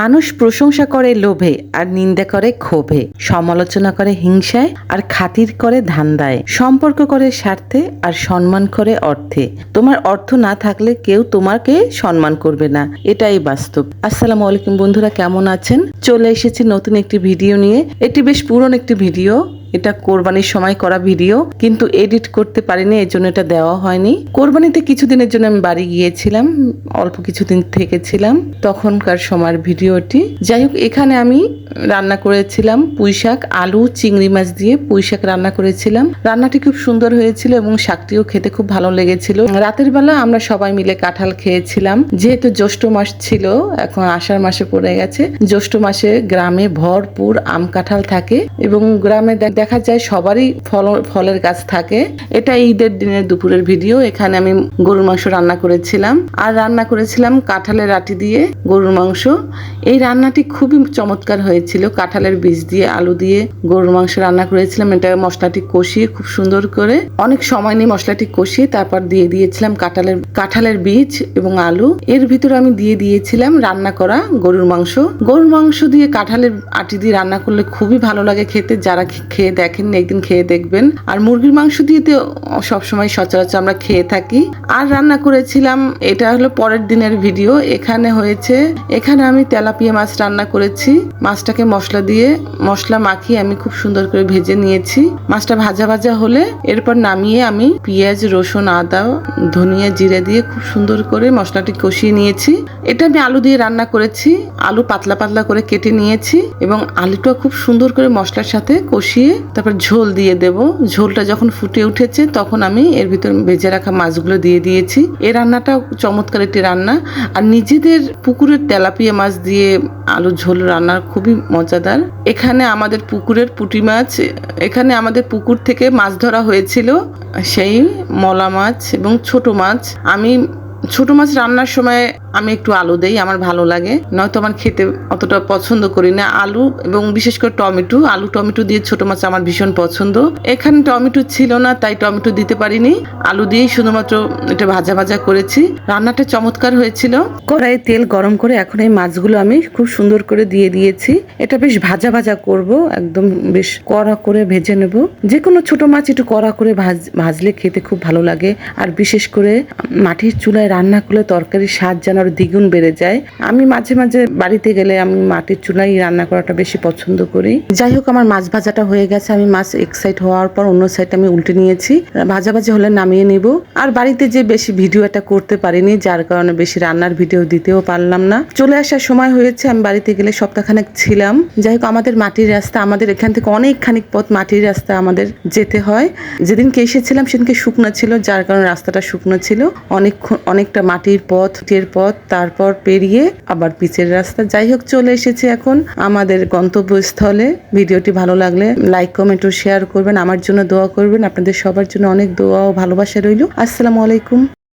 মানুষ প্রশংসা করে লোভে আর নিন্দা করে ক্ষোভে, সমালোচনা করে হিংসায় আর খাতির করে ধান্দায়, সম্পর্ক করে স্বার্থে আর সম্মান করে অর্থে। তোমার অর্থ না থাকলে কেউ তোমাকে সম্মান করবে না, এটাই বাস্তব। আসসালামু আলাইকুম বন্ধুরা, কেমন আছেন? চলে এসেছি নতুন একটি ভিডিও নিয়ে। এটি বেশ পুরনো একটি ভিডিও এটা কোরবানির সময় করা ভিডিও, কিন্তু এডিট করতে পারিনি এর জন্য এটা দেওয়া হয়নি। কোরবানিতে কিছুদিনের জন্য আমি বাড়ি গিয়েছিলাম, অল্প কিছুদিন থেকেছিলাম তখনকার সময়ের ভিডিওটি। যাই হোক, এখানে আমি রান্না করেছিলাম পুঁই শাক, আলু, চিংড়ি মাছ দিয়ে পুঁই শাক রান্না করেছিলাম। রান্নাটি খুব সুন্দর হয়েছিল এবং শাকটিও খেতে খুব ভালো লেগেছিল। রাতের বেলা আমরা সবাই মিলে কাঁঠাল খেয়েছিলাম। যেহেতু জ্যৈষ্ঠ মাস ছিল, এখন আষাঢ় মাসে পড়ে গেছে। জ্যৈষ্ঠ মাসে গ্রামে ভরপুর আম কাঁঠাল থাকে এবং গ্রামে দেখ- যায় সবারই ফল, ফলের গাছ থাকে। এটা ঈদের দিনের দুপুরের ভিডিও। এখানে আমি গরুর মাংস রান্না করেছিলাম। আর রান্না করেছিলাম কাঁঠালের আটি দিয়ে গরুর মাংস। এই রান্নাটি খুবই চমৎকার হয়েছিল। কাঁঠালের বীজ দিয়ে, আলু দিয়ে গরুর মাংস রান্না করেছিলাম। এটা মশলাটি কষিয়ে খুব সুন্দর করে অনেক সময় নিয়ে মশলাটি কষিয়ে তারপর দিয়ে দিয়েছিলাম কাঁঠালের কাঁঠালের বীজ এবং আলু। এর ভিতরে আমি দিয়ে দিয়েছিলাম রান্না করা গরুর মাংস। গরুর মাংস দিয়ে কাঁঠালের আটি দিয়ে রান্না করলে খুবই ভালো লাগে খেতে। যারা খেয়ে দেখেন একদিন খেয়ে দেখবেন। আর মুরগির মাংস দিয়ে তো সবসময় সচরাচর আমরা খেয়ে থাকি। আর রান্না করেছিলাম, এটা হলো পরের দিনের ভিডিও, এখানে হয়েছে, এখানে আমি তেলাপিয়া মাছ রান্না করেছি। মাছটাকে মশলা দিয়ে, মশলা মাখিয়ে আমি খুব সুন্দর করে ভেজে নিয়েছি। মাছটা ভাজা ভাজা হলে এরপর নামিয়ে আমি পেঁয়াজ, রসুন, আদা, ধনিয়া, জিরে দিয়ে খুব সুন্দর করে মশলাটি কষিয়ে নিয়েছি। এটা আমি আলু দিয়ে রান্না করেছি, আলু পাতলা পাতলা করে কেটে নিয়েছি এবং আলুটা খুব সুন্দর করে মশলার সাথে কষিয়ে তারপর ঝোল দিয়ে দেব। ঝোলটা যখন ফুটে উঠেছে তখন আমি এর ভিতর ভেজে রাখা মাছগুলো দিয়ে দিয়েছি। এই রান্নাটা চমৎকার একটি রান্না। আর নিজেদের পুকুরের তেলাপিয়া মাছ দিয়ে আলু ঝোল রান্নার খুবই মজাদার। এখানে আমাদের পুকুরের পুঁটি মাছ, এখানে আমাদের পুকুর থেকে মাছ ধরা হয়েছিল। সেই মলা মাছ এবং ছোট মাছ। আমি ছোট মাছ রান্নার সময় আমি একটু আলু দেই, আমার ভালো লাগে। নয়তো আমার খেতে অতটা পছন্দ করি না। আলু এবং বিশেষ করে টমেটো, আলু টমেটো দিয়ে ছোট মাছ আমার ভীষণ পছন্দ। এখানে টমেটো ছিল না, তাই টমেটো দিতে পারিনি। আলু দিয়েই শুধুমাত্র এটা ভাজা ভাজা করেছি। রান্নাটা চমৎকার হয়েছিল। কড়াইয়ে তেল গরম করে এখন এই মাছগুলো আমি খুব সুন্দর করে দিয়ে দিয়েছি। এটা বেশ ভাজা ভাজা করব, একদম বেশ কড়া করে ভেজে নেব। যে কোনো ছোট মাছ একটু কড়া করে ভাজ, ভাজলে খেতে খুব ভালো লাগে। আর বিশেষ করে মাটির চুলায় রান্না করলে তরকারির স্বাদ যেন আরও দ্বিগুণ বেড়ে যায়। আমি মাঝে মাঝে বাড়িতে গেলে আমি মাটির চুলাই রান্না করাটা বেশি পছন্দ করি। যাই হোক, আমার মাছ ভাজাটা হয়ে গেছে। আমি মাছ এক সাইড হওয়ার পর অন্য সাইড আমি উল্টে নিয়েছি। ভাজা হলে নামিয়ে নিব। আর বাড়িতে যে বেশি ভিডিও একটা করতে পারিনি, যার কারণে বেশি রান্নার ভিডিও দিতেও পারলাম না। চলে আসার সময় হয়েছে, আমি বাড়িতে গেলে সপ্তাহখানেক ছিলাম। যাই হোক, আমাদের মাটির রাস্তা, আমাদের এখান থেকে অনেক খানিক পথ মাটির রাস্তা আমাদের যেতে হয়। যেদিনকে এসেছিলাম, সেদিনকে শুকনো ছিল, যার কারণে রাস্তাটা শুকনো ছিল। অনেকক্ষণ, অনেকটা মাটির পথ টের পথ। তারপর পেরিয়ে আবার পিচের রাস্তা। যাই হোক, চলে এসেছে এখন আমাদের গন্তব্যস্থলে। ভিডিওটি ভালো লাগলে লাইক, কমেন্ট ও শেয়ার করবেন। আমার জন্য দোয়া করবেন। আপনাদের সবার জন্য অনেক দোয়া ও ভালোবাসা রইল। আসসালামু আলাইকুম।